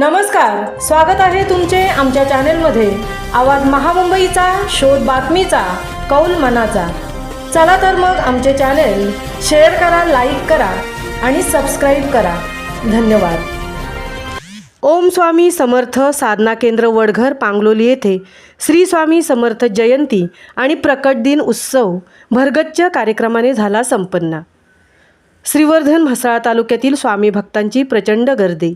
नमस्कार स्वागत आहे तुमचे आमच्या चॅनेलमध्ये. आवाज महामुंबईचा शोध बातमीचा कौल मनाचा. चला तर मग आमचे चॅनेल शेअर करा लाईक करा आणि सबस्क्राईब करा. धन्यवाद. ओम स्वामी समर्थ साधना केंद्र वडघर पांगलोली येथे श्री स्वामी समर्थ जयंती आणि प्रकट दिन उत्सव भरगच्च कार्यक्रमाने झाला संपन्न. श्रीवर्धन म्हसाळा तालुक्यातील स्वामी भक्तांची प्रचंड गर्दी.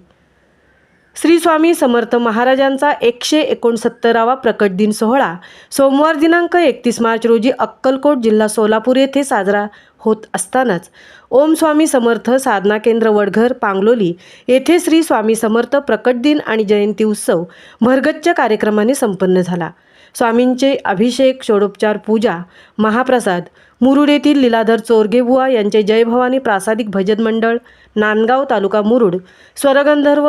श्री स्वामी समर्थ महाराजांचा एकशे एकोणसत्तरावा प्रकट दिन सोहळा सोमवार दिनांक एकतीस मार्च रोजी अक्कलकोट जिल्हा सोलापूर येथे साजरा होत असतानाच ओम स्वामी समर्थ साधना केंद्र वडघर पांगलोली येथे श्री स्वामी समर्थ प्रकट दिन आणि जयंती उत्सव भरगच्च कार्यक्रमाने संपन्न झाला. स्वामींचे अभिषेक षोडोपचार पूजा महाप्रसाद मुरुड येथील लीलाधर चोरगेबुवा यांचे जयभवानी प्रासादिक भजन मंडळ नांदगाव तालुका मुरुड स्वरगंधर्व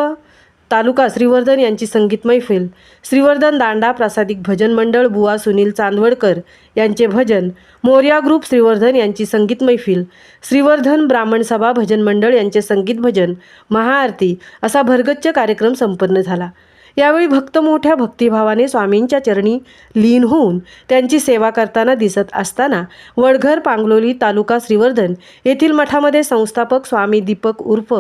तालुका श्रीवर्धन यांची संगीत मैफिल. श्रीवर्धन दांडा प्रासादिक भजन मंडळ बुवा सुनील चांदवडकर यांचे भजन मोर्या ग्रुप श्रीवर्धन यांची संगीत मैफिल. श्रीवर्धन ब्राह्मण सभा भजन मंडळ यांचे संगीत भजन महाआरती असा भरगच्च कार्यक्रम संपन्न झाला. यावेळी भक्त मोठ्या भक्तिभावाने स्वामींच्या चरणी लीन होऊन त्यांची सेवा करताना दिसत असताना वडघर पांगलोली तालुका श्रीवर्धन येथील मठामध्ये संस्थापक स्वामी दीपक उर्फ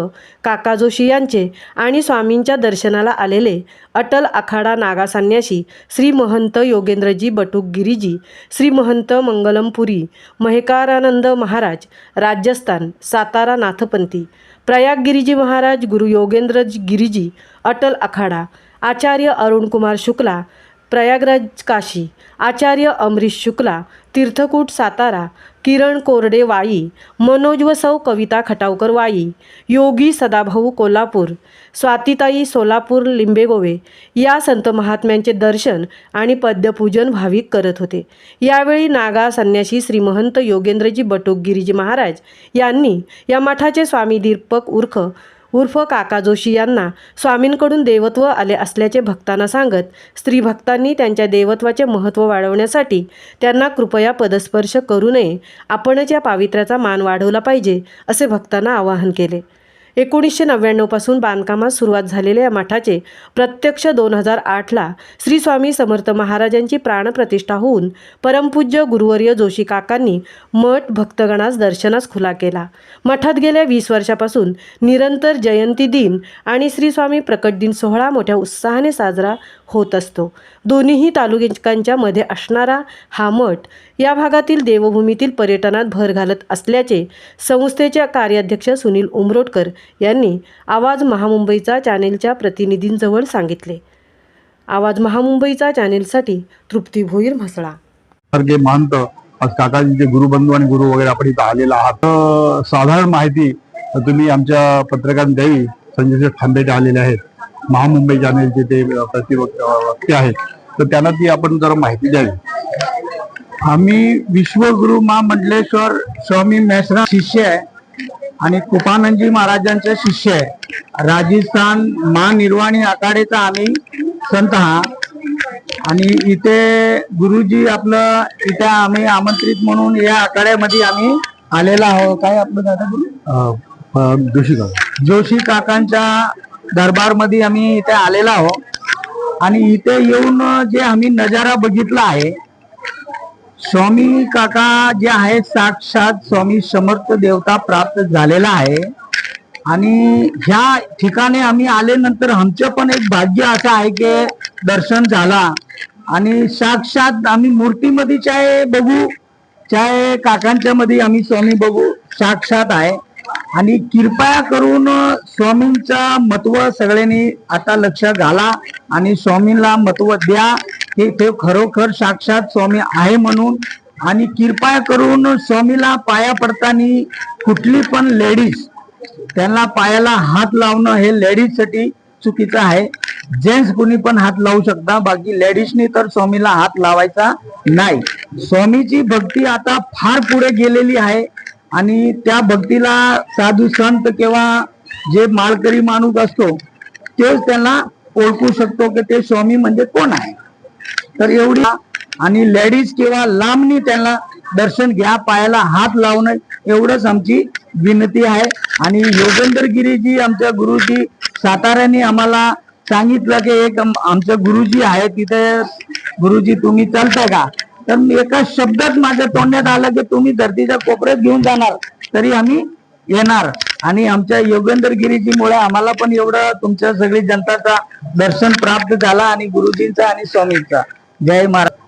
काका जोशी यांचे आणि स्वामींच्या दर्शनाला आलेले अटल आखाडा नागा संन्यासी श्री महंत योगेंद्रजी बटुक गिरीजी श्री महंत मंगलमपुरी महेकारानंद महाराज राजस्थान सातारा नाथपंथी प्रयाग गिरीजी महाराज गुरु योगेंद्र गिरीजी अटल आखाडा आचार्य अरुण कुमार शुक्ला प्रयागराज काशी आचार्य अमरीश शुक्ला तीर्थकूट सातारा किरण कोरडे वाई मनोज व सौ कविता खटावकर वाई योगी सदाभाऊ कोल्हापूर स्वातीताई सोलापूर लिंबेगोवे या संत महात्म्यांचे दर्शन आणि पद्यपूजन भाविक करत होते. यावेळी नागा संन्यासी श्रीमहंत योगेंद्रजी बटुक गिरीजी महाराज यांनी या मठाचे स्वामी दीपक उर्ख उर्फ काका जोशी यांना स्वामींकडून देवत्व आले असल्याचे भक्तांना सांगत स्त्री भक्तांनी त्यांच्या देवत्वाचे महत्त्व वाढवण्यासाठी त्यांना कृपया पदस्पर्श करू नये आपणच या पावित्र्याचा मान वाढवला पाहिजे असे भक्तांना आवाहन केले. एकोणीसशे नव्याण्णवपासून बांधकामास सुरुवात झालेल्या या मठाचे प्रत्यक्ष दोन हजार आठला श्री स्वामी समर्थ महाराजांची प्राणप्रतिष्ठा होऊन परमपूज्य गुरुवर्य जोशी काकांनी मठ भक्तगणास दर्शनास खुला केला. मठात गेल्या वीस वर्षापासून निरंतर जयंती दिन आणि श्री स्वामी प्रकट दिन सोहळा मोठ्या उत्साहाने साजरा होत असतो. दोन्हीही तालुक्यांच्या मध्ये असणारा हा मठ या भागातील देवभूमीतील पर्यटनात भर घालत असल्याचे संस्थेच्या कार्याध्यक्ष सुनील उमरोटकर यांनी आवाज महामुंबईचा चॅनेलच्या प्रतिनिधींजवळ सांगितले. आवाज महामुंबईचा चॅनेलसाठी तृप्ती भोईर म्हसळा. महंत आज काकाजीचे गुरुबंधू आणि गुरु वगैरे आपण इथं आलेला आहात. साधारण माहिती तुम्ही आमच्या पत्रकार द्यावी संजय खांबेटे आलेले आहेत. महामुंबई चॅनेलचे ते प्रतिवक्ते आहेत. तर त्यांना ती आपण जरा माहिती द्यावी. आम्ही विश्वगुरु महामंडलेश्वर स्वामी मेसरा शिष्य आहे. आणि कृपानंदजी महाराजांचे शिष्य आहे राजस्थान महानिर्वाणी आखाडेचा आम्ही संत हा. आणि इथे गुरुजी आपलं इथे आम्ही आमंत्रित म्हणून या आखाड्यामध्ये आम्ही आलेला आहोत. काय आपलं दादा गुरु? जोशी काका. जोशी काकांच्या दरबारमध्ये आम्ही इथे आलेलो आहोत. आणि इथे येऊन जे आम्ही नजारा बघितला आहे स्वामी काका जे आहेत साक्षात स्वामी समर्थ देवता प्राप्त झालेला आहे. आणि ह्या ठिकाणी आम्ही आल्यानंतर आमचं पण एक भाग्य असं आहे की दर्शन झाला. आणि साक्षात आम्ही मूर्तीमध्ये चाहे बघू चाहे काकांच्या मध्ये आम्ही स्वामी बघू साक्षात आहे. आणि कृपया करून स्वामींचा महत्त्व सगळ्यांनी आता लक्ष घाला आणि स्वामींना महत्त्व द्या. हे ते खरोखर साक्षात स्वामी आहे म्हणून आणि कृपा करून स्वामीला पाया पडताना कुठली पण लेडीज त्यांना पायाला हात लावणं हे लेडीजसाठी चुकीचं आहे. जेंट्स कुणी पण हात लावू शकता बाकी लेडीजनी तर स्वामीला हात लावायचा नाही. स्वामीची भक्ती आता फार पुढे गेलेली आहे आणि त्या भक्तीला साधू संत किंवा जे माळकरी माणूस असतो तेच त्यांना ओळखू शकतो की ते स्वामी म्हणजे कोण आहे? तर एवढी आणि लेडीज किंवा लांबनी त्यांना दर्शन घ्या पायाला हात लावणं एवढंच आमची विनंती आहे. आणि योगेंद्र गिरीजी आमच्या गुरुजी साताऱ्याने आम्हाला सांगितलं की एक आमचं गुरुजी आहे तिथे. गुरुजी तुम्ही चालताय का? तर मी एका शब्दात माझ्या तोंडात आलं की तुम्ही धरतीच्या कोपऱ्यात घेऊन जाणार. तरी आम्ही येणार. आणि आमच्या योगेंद्रगिरीजीमुळे आम्हाला पण एवढं तुमच्या सगळी जनताचा दर्शन प्राप्त झाला आणि गुरुजींचा आणि स्वामींचा. जय महाराज.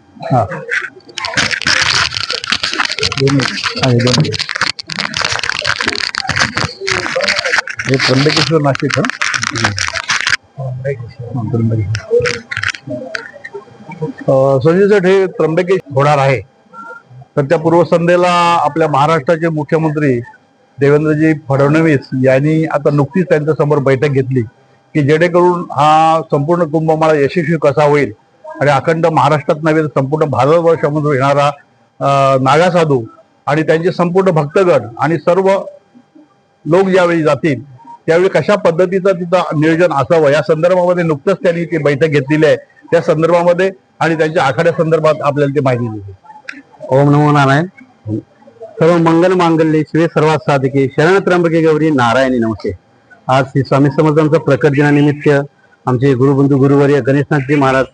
हे. त्र्यंबकेश्वर नाशिक हा? त्र्यंबकेश संजय सेठ हे होणार आहे. तर त्या पूर्वसंध्येला आपल्या महाराष्ट्राचे मुख्यमंत्री देवेंद्रजी फडणवीस यांनी आता नुकतीच त्यांच्यासमोर बैठक घेतली की जेणेकरून हा संपूर्ण कुंभमेळा यशस्वी कसा होईल आणि अखंड महाराष्ट्रात नव्हे तर संपूर्ण भारतवर्षामधून येणारा नागासाधू नागा साधू आणि त्यांचे संपूर्ण भक्तगण आणि सर्व लोक ज्यावेळी जातील त्यावेळी कशा पद्धतीचं तिथं नियोजन असावं? या संदर्भामध्ये नुकतंच त्यांनी ती बैठक घेतलेली आहे. त्या संदर्भामध्ये आणि त्यांच्या आखाड्या संदर्भात आपल्याला ती माहिती दिली. ओम नमो नारायण. सर्व मंगल मांगल्य शिवे सर्वात साधके. शरण त्र्यंबके गौरी नारायणी नमस्ते. आज श्री स्वामी समर्थांचा प्रकट दिनानिमित्त आमचे गुरुबंधू गुरुवर्य गणेशनाथजी महाराज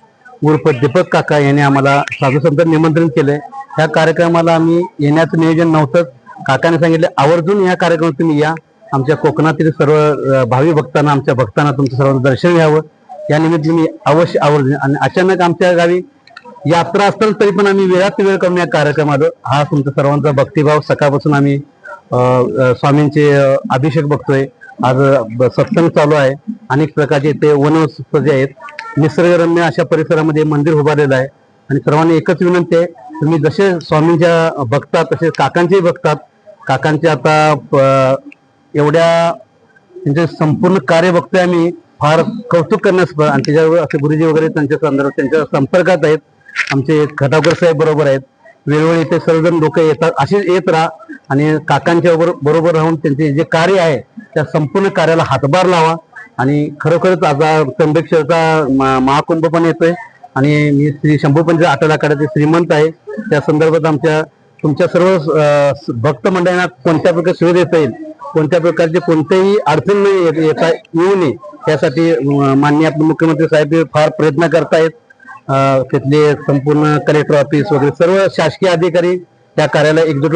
उर्फ दीपक काका यांनी आम्हाला साधू संत निमंत्रण केले ह्या कार्यक्रमाला आम्ही येण्याचं नियोजन नव्हतं काकाने सांगितले आवर्जून या कार्यक्रमात तुम्ही या. आमच्या कोकणातील सर्व भावी भक्तांना आमच्या भक्तांना तुमचं सर्वांचं दर्शन घ्यावं. या निमित्त मी अवश्य आवर्जून आणि अचानक आमच्या गावी यात्रा असताना तरी पण आम्ही वेळात वेळ करून या कार्यक्रमात हा तुमचा सर्वांचा भक्तिभाव सकाळपासून आम्ही स्वामींचे अभिषेक बघतोय. आज ब- सत्संग चालू आहे. अनेक प्रकारचे ते वनस्पती जे आहेत निसर्गरम्य अशा परिसरामध्ये मंदिर उभारलेलं आहे. आणि सर्वांनी एकच विनंती आहे तुम्ही जसे स्वामींच्या बघतात तसे काकांचेही बघतात काकांचे आता प- एवढ्या त्यांचे संपूर्ण कार्य बघतोय आम्ही. फार कौतुक करण्यास आणि त्याच्यावर असे गुरुजी वगैरे त्यांच्या संदर्भात त्यांच्या संपर्कात आहेत. आमचे खटावकर साहेब बरोबर आहेत. वेळोवेळी ते सर्वजण लोक येतात असेच येत राहा. आणि काकांच्या बरोबर बरोबर राहून त्यांचे जे कार्य आहे त्या संपूर्ण कार्याला हातभार लावा. आणि खरोखरच आता त्र्यंबकेश्वरचा महाकुंभ पण येतोय. आणि मी श्री शंभूपंच आठवड्याकडे श्रीमंत आहे. त्या संदर्भात आमच्या तुमच्या सर्व भक्त मंडळांना कोणत्या प्रकारे सुविधा देता येईल? कोणत्या प्रकारचे कोणतेही अडचण येता येऊ नये. त्यासाठी माननीय आपले मुख्यमंत्री साहेब हे फार प्रयत्न करतायत. तिथले संपूर्ण कलेक्टर ऑफिस वगैरे सर्व शासकीय अधिकारी त्या कार्याला एकजूट